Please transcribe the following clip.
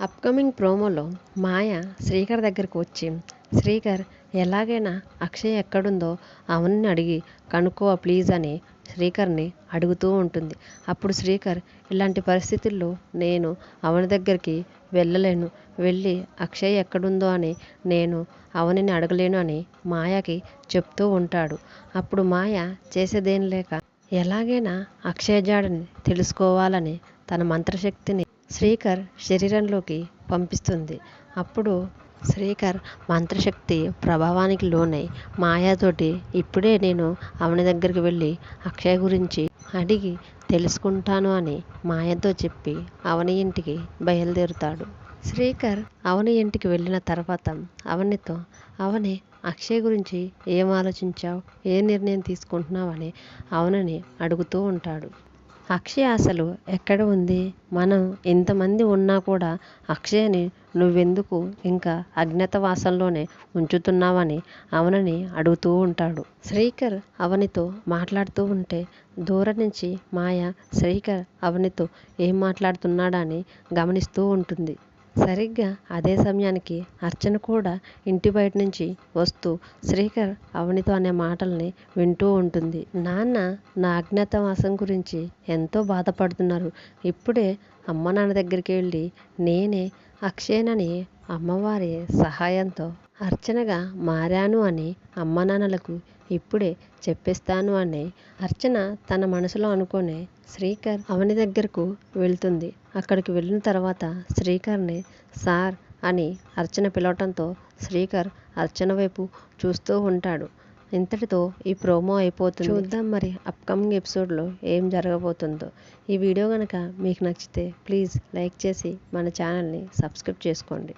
Upcoming ప్రోమోలో మాయ శ్రీకర్ దగ్గరకు వచ్చి శ్రీకర్ ఎలాగైనా అక్షయ్ ఎక్కడుందో అవన్ని అడిగి కనుక్కో ప్లీజ్ అని శ్రీకర్ని అడుగుతూ ఉంటుంది. అప్పుడు శ్రీకర్ ఇలాంటి పరిస్థితుల్లో నేను అవని దగ్గరికి వెళ్ళలేను. వెళ్ళి అక్షయ్ ఎక్కడుందో అని నేను అవనిని అడగలేను అని మాయకి చెప్తూ ఉంటాడు. అప్పుడు మాయ చేసేదేం లేక ఎలాగైనా అక్షయ్ జాడని తెలుసుకోవాలని తన మంత్రశక్తిని శ్రీకర్ శరీరంలోకి పంపిస్తుంది. అప్పుడు శ్రీకర్ మంత్రశక్తి ప్రభావానికి లోనై మాయాతోటి ఇప్పుడే నేను అవని దగ్గరికి వెళ్ళి అక్షయ్ గురించి అడిగి తెలుసుకుంటాను అని మాయతో చెప్పి అవని ఇంటికి బయలుదేరుతాడు. శ్రీకర్ అవని ఇంటికి వెళ్ళిన తర్వాత అవనితో అవని అక్షయ్ గురించి ఏం ఆలోచించావు? ఏ నిర్ణయం తీసుకుంటున్నావు? అని అవనని అడుగుతూ ఉంటాడు. అక్షయ్ అసలు ఎక్కడ ఉంది? మనం ఎంతమంది ఉన్నా కూడా అక్షయ్ని నువ్వెందుకు ఇంకా అజ్ఞాతవాసంలోనే ఉంచుతున్నావని అవనని అడుగుతూ ఉంటాడు. శ్రీకర్ అవనితో మాట్లాడుతూ ఉంటే దూరం నుంచి మాయ శ్రీకర్ అవనితో ఏం మాట్లాడుతున్నాడా అని గమనిస్తూ ఉంటుంది. సరిగ్గా అదే సమయానికి అర్చన కూడా ఇంటి బయట నుంచి వస్తూ శ్రీకర్ అవనితో అనే మాటల్ని వింటూ ఉంటుంది. నాన్న నా అజ్ఞాతవాసం గురించి ఎంతో బాధపడుతున్నారు. ఇప్పుడే అమ్మ నాన్న దగ్గరికి వెళ్ళి నేనే అక్షయనని అమ్మవారి సహాయంతో అర్చనగా మారాను అని అమ్మానాన్నలకు ఇప్పుడే చెప్పేస్తాను అని అర్చన తన మనసులో అనుకునే శ్రీకర్ అవని దగ్గరకు వెళ్తుంది. అక్కడికి వెళ్ళిన తర్వాత శ్రీకర్ని సార్ అని అర్చన పిలవటంతో శ్రీకర్ అర్చన వైపు చూస్తూ ఉంటాడు. ఇంతటితో ఈ ప్రోమో అయిపోతుంది. చూద్దాం మరి అప్కమింగ్ ఎపిసోడ్లో ఏం జరగబోతుందో. ఈ వీడియో కనుక మీకు నచ్చితే ప్లీజ్ లైక్ చేసి మన ఛానల్ని సబ్స్క్రైబ్ చేసుకోండి.